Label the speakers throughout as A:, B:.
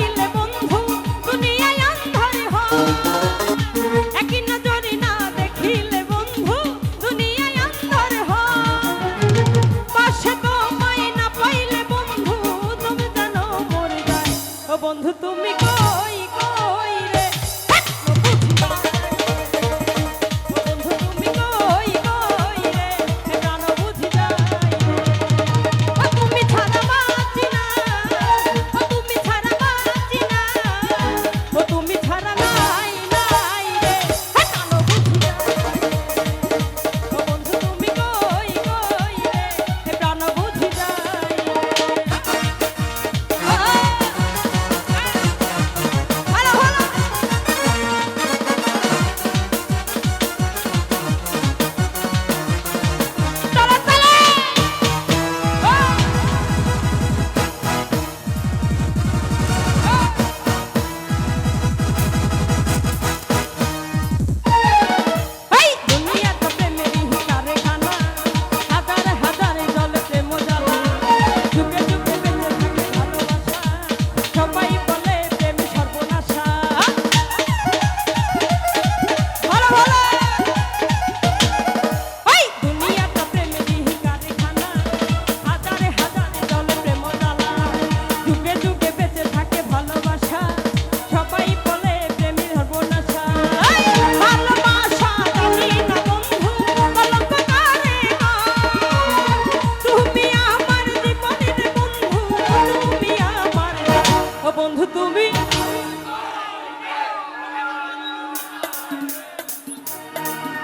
A: Chile.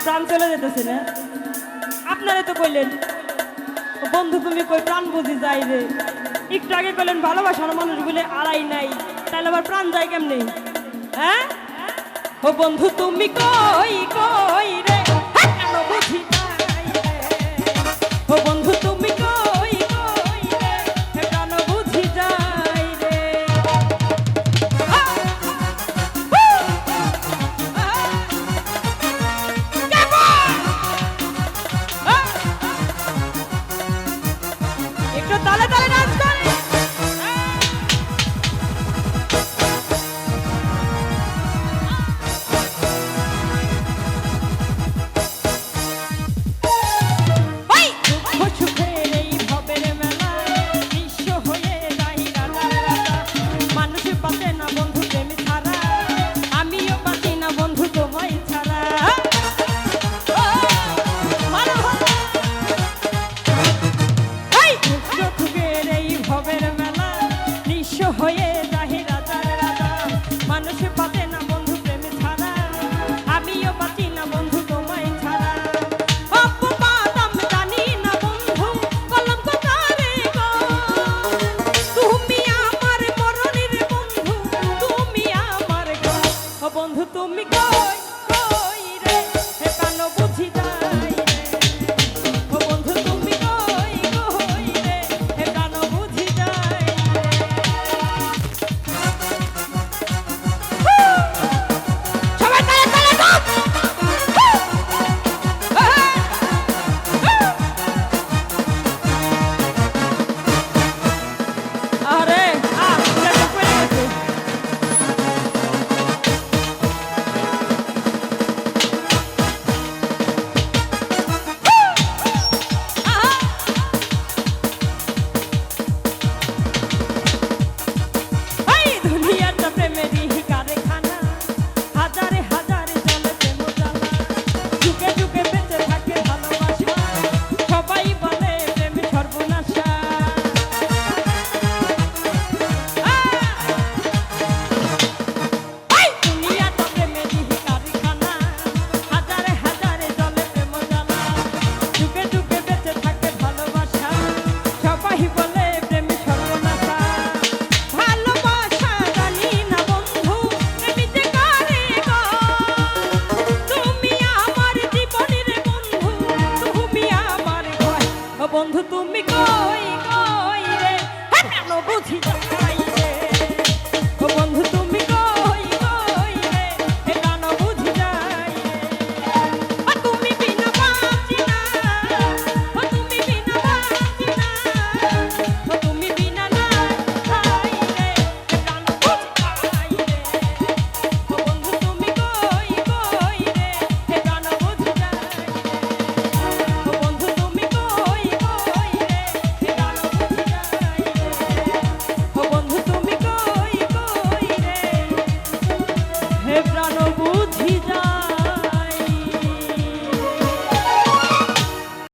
A: প্রাণ চলে যেতেছে না? আপনারা তো কইলেন, বন্ধু তুমি কই প্রাণ বুঝি যাই রে। একটু আগে কইলেন ভালোবাসার মানুষ বলে আড়াই নাই তাহলে আবার প্রাণ যায় কেমনি? হ্যাঁ? ও বন্ধু তুমি কই কই রে? হ্যাঁ, কেন বুঝি ও বন্ধু